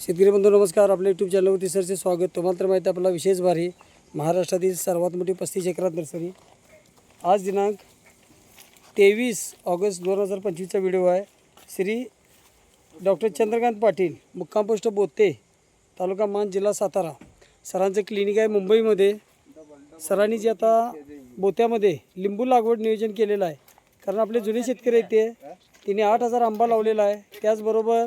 शेतकरी बंधू नमस्कार. आपल्या यूट्यूब चॅनलवरती सरचे स्वागत. तुम्हाला तर माहिती आहे आपला विशेष भारी महाराष्ट्रातील सर्वात मोठी पस्तीस एकरात नर्सरी. आज दिनांक तेवीस ऑगस्ट दोन हजार पंचवीसचा व्हिडिओ आहे. श्री डॉक्टर चंद्रकांत पाटील मुक्काम पोस्ट बोते तालुका मान जिल्हा सातारा. सरांचं क्लिनिक आहे मुंबईमध्ये. सरांनी जे आता बोत्यामध्ये लिंबू लागवड नियोजन केलेलं आहे. कारण आपले जुने शेतकरी आहेत ते. तिने आठ हजार आंबा लावलेला आहे. त्याचबरोबर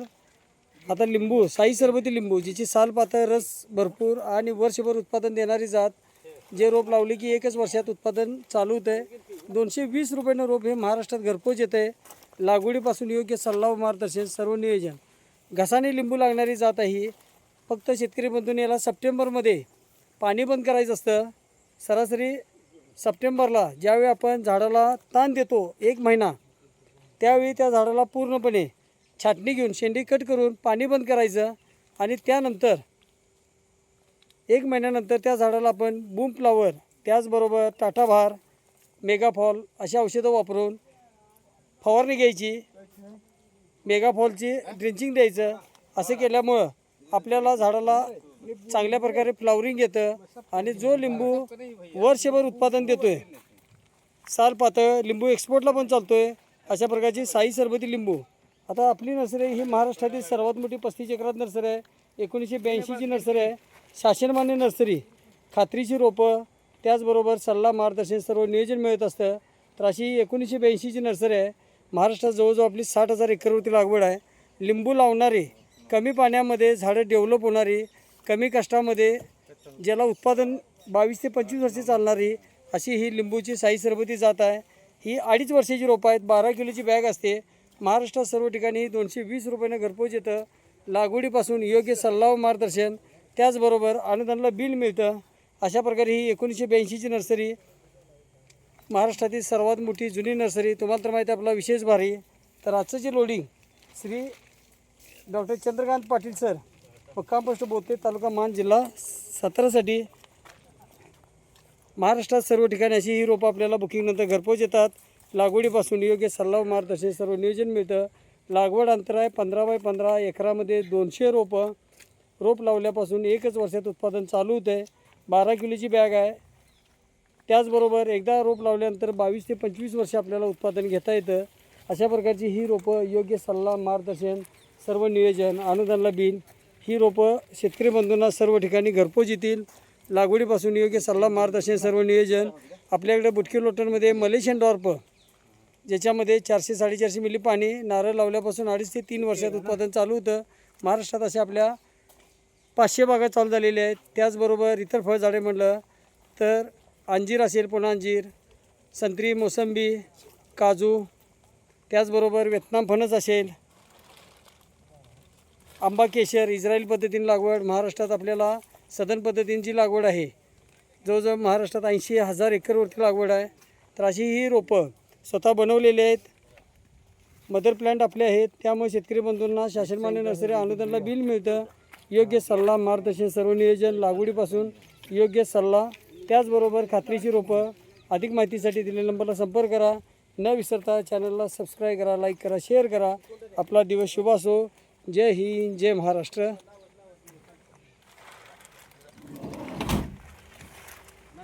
आता लिंबू साई सरबती लिंबू जिची साल पातळ रस भरपूर आणि वर्षभर उत्पादन देणारी जात जे रोप लावले की एकच वर्षात उत्पादन चालू होतं आहे दोनशे वीस रुपयानं रोप हे महाराष्ट्रात घरपोच येतं आहे लागवडीपासून योग्य सल्ला व मार्गदर्शन सर्व नियोजन. घसाने लिंबू लागणारी जात आहे ही. फक्त शेतकरी बंधून याला सप्टेंबरमध्ये पाणी बंद करायचं असतं. सरासरी सप्टेंबरला ज्यावेळी आपण झाडाला ताण देतो एक महिना त्यावेळी त्या झाडाला पूर्णपणे छाटणी घेऊन शेंडी कट करून पाणी बंद करायचं आणि त्यानंतर एक महिन्यानंतर त्या झाडाला आपण बूम फ्लावर त्याचबरोबर टाटाभार मेगाफॉल अशी औषधं वापरून फवारणी घ्यायची. मेगाफॉलची ड्रिंचिंग द्यायचं. असं केल्यामुळं आपल्याला झाडाला चांगल्या प्रकारे फ्लावरिंग येतं आणि जो लिंबू वर्षभर उत्पादन देतोय साल पातळ लिंबू एक्सपोर्टला पण चालतो आहे अशा प्रकारची साई सरबती लिंबू आता आपली नर्सरी ही महाराष्ट्रातील सर्वात मोठी पस्तीस एकरात नर्सरी आहे. एकोणीसशे ब्याऐंशीची नर्सरी आहे. शासनमान्य नर्सरी. खात्रीची रोपं त्याचबरोबर सल्ला मार्गदर्शन सर्व नियोजन मिळत असतं. तर अशी एकोणीसशे ब्याऐंशीची नर्सरी आहे. महाराष्ट्रात जवळजवळ आपली साठ हजार एकरवरती लागवड आहे. लिंबू लावणारी कमी पाण्यामध्ये झाडं डेव्हलप होणारी कमी कष्टामध्ये ज्याला उत्पादन बावीस ते पंचवीस वर्षे चालणारी अशी ही लिंबूची साई सरबती जात आहे. ही अडीच वर्षाची रोपं आहेत. बारा किलोची बॅग असते. महाराष्ट्रात सर्व ठिकाणी दोनशे वीस रुपयानं घरपोच येतं. लागवडीपासून योग्य सल्ला व मार्गदर्शन त्याचबरोबर अनुदानाला बिल मिळतं. अशा प्रकारे ही एकोणीसशे ब्याऐंशीची नर्सरी महाराष्ट्रातील सर्वात मोठी जुनी नर्सरी तुम्हाला तर माहिती आहे आपला विशेष भारी. तर आजचं जे loading Shri doctor Chandrakant Patil sir मुक्काम पोस्ट बोते तालुका मान जिल्हा सातारासाठी. महाराष्ट्रात सर्व ठिकाणी अशी ही रोपं आपल्याला बुकिंगनंतर घरपोच येतात. लागवडीपासून योग्य सल्ला मार्गदर्शन सर्व नियोजन मिळतं. लागवड अंतर आहे पंधरा बाय पंधरा एकरामध्ये दोनशे रोपं रोप लावल्यापासून एकच वर्षात उत्पादन चालू होतं. आहे बारा किलोची बॅग आहे. त्याचबरोबर एकदा रोप लावल्यानंतर बावीस ते पंचवीस वर्ष आपल्याला उत्पादन घेता येतं. अशा प्रकारची ही रोपं योग्य सल्ला मार्गदर्शन सर्व नियोजन अनुदानला बिन ही रोपं शेतकरी बंधूंना सर्व ठिकाणी घरपोच येतील. लागवडीपासून योग्य सल्ला मार्गदर्शन सर्व नियोजन. आपल्याकडे बुटकी लोटनमध्ये मलेशियन डॉर्प ज्याच्यामध्ये चारशे साडेचारशे मिली पाणी नारळ लावल्यापासून अडीच ते तीन वर्षात उत्पादन चालू होतं. महाराष्ट्रात अशा आपल्या पाचशे बागा चालू झालेल्या आहेत. त्याचबरोबर इतर फळझाडे म्हटलं तर अंजीर असेल पुन्हा अंजीर संत्री मोसंबी काजू त्याचबरोबर व्हिएतनाम फणस असेल आंबा केशर इस्रायल पद्धतीने लागवड महाराष्ट्रात आपल्याला सदन पद्धतींची लागवड आहे. जवळजवळ महाराष्ट्रात ऐंशी हजार एकरवरती लागवड आहे. तर अशी ही रोपं स्वतः बनवलेले आहेत. मदर प्लांट आपले आहेत. त्यामुळे शेतकरी बंधूंना शासनमान्य नर्सरी अनुदानला बिल मिळतं. योग्य सल्ला मार्गदर्शन सर्व नियोजन लागवडीपासून योग्य सल्ला. त्याचबरोबर खात्रीची रोपं. अधिक माहितीसाठी दिलेल्या नंबरला संपर्क करा. न विसरता चॅनलला सबस्क्राईब करा लाईक करा शेअर करा. आपला दिवस शुभ असो. जय हिंद जय महाराष्ट्र.